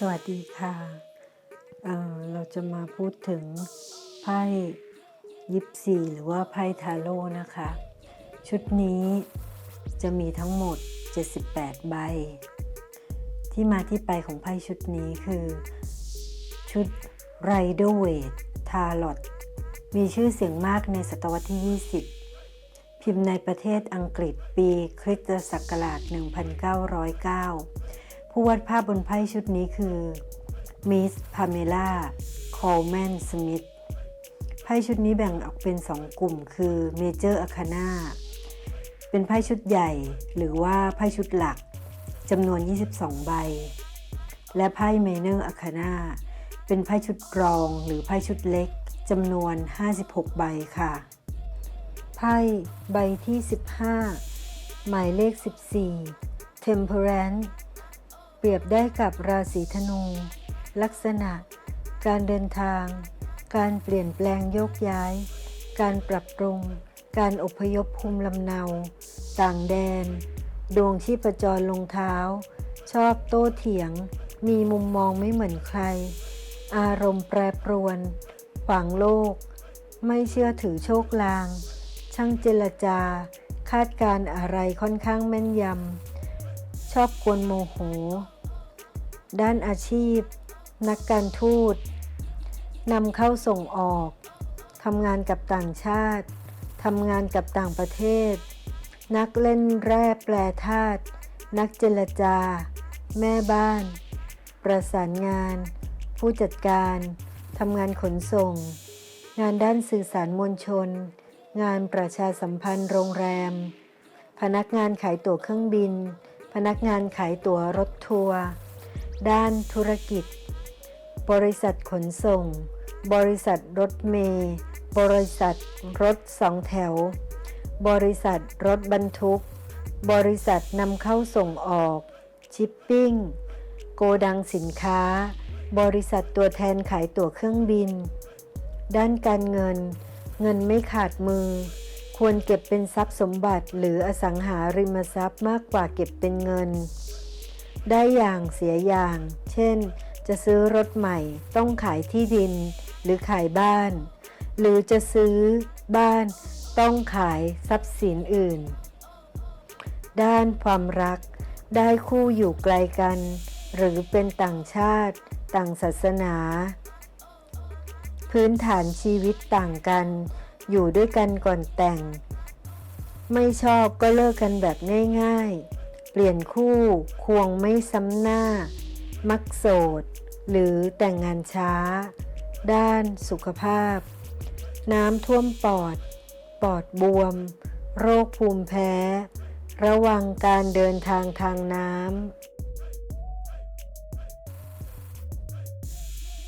สวัสดีค่ะเเราจะมาพูดถึงไพ่ยิปซีหรือว่าไพ่ทาโร่นะคะ ชุดนี้จะมีทั้งหมด 78 ใบ ที่มาที่ไปของไพ่ชุดนี้คือ ชุดไรเดอร์เวททาร์ลอตมีชื่อเสียงมากในศตวรรษที่ 20 พิมพ์ในประเทศอังกฤษปีคริสตศักราช 1909 ผู้วาดภาพบนไพ่ชุดนี้คือมิสพาเมล่าคอลแมนสมิธไพ่ชุดนี้แบ่งออกเป็นสองกลุ่มคือเมเจอร์อาคาน่าเป็นไพ่ชุดใหญ่หรือว่าไพ่ชุดหลักจำนวน 22 ใบ และไพ่เมเนอร์อาคาน่าเป็นไพ่ชุดกรองหรือไพ่ชุดเล็กจำนวน 56 ใบค่ะ ไพ่ใบที่ 15 หมายเลข 14 Temperance รียบได้กับราศีธนู ลักษณะ การเดินทาง การเปลี่ยนแปลงโยกย้าย การปรับปรุง การอพยพภูมิลำเนา ต่างแดน ดวงชีพจรลงเท้า ชอบโต้เถียง มีมุมมองไม่เหมือนใคร อารมณ์แปรปรวน ขวางโลก ไม่เชื่อถือโชคลาง ช่างเจรจา คาดการ์อะไรค่อนข้างแม่นยำชอบกวนโมโห ด้านอาชีพ นักการทูตนำเข้าส่งออกทำงานกับต่างชาติทำงานกับต่างประเทศ นักเล่นแร่แปรธาตุนักเจรจา แม่บ้าน ประสานงาน ผู้จัดการทำงานขนส่ง งานด้านสื่อสารมวลชน งานประชาสัมพันธ์โรงแรม พนักงานขายตั๋วเครื่องบิน พนักงานขายตั๋วรถทัวร์ ด้านธุรกิจ บริษัทขนส่ง บริษัทรถเมล์บริษัทรถสองแถว บริษัทรถบรรทุก บริษัทนำเข้าส่งออก ชิปปิ้ง โกดังสินค้า บริษัทตัวแทนขายตั๋วเครื่องบิน ด้านการเงิน เงินไม่ขาดมือ ควรเก็บเป็นทรัพย์สมบัติหรืออสังหาริมทรัพย์มากกว่าเก็บเป็นเงิน ได้อย่างเสียอย่าง เช่น จะซื้อรถใหม่ ต้องขายที่ดิน หรือขายบ้าน หรือจะซื้อบ้าน ต้องขายทรัพย์สินอื่น ด้านความรัก ได้คู่อยู่ไกลกัน หรือเป็นต่างชาติ ต่างศาสนา พื้นฐานชีวิตต่างกัน อยู่ด้วยกันก่อนแต่ง ไม่ชอบก็เลิกกันแบบง่าย ๆ เปลี่ยนคู่ ควงไม่ซ้ำหน้า มักโสด หรือแต่งงานช้า ด้านสุขภาพ น้ำท่วมปอด ปอดบวม โรคภูมิแพ้ ระวังการเดินทางทางน้ำ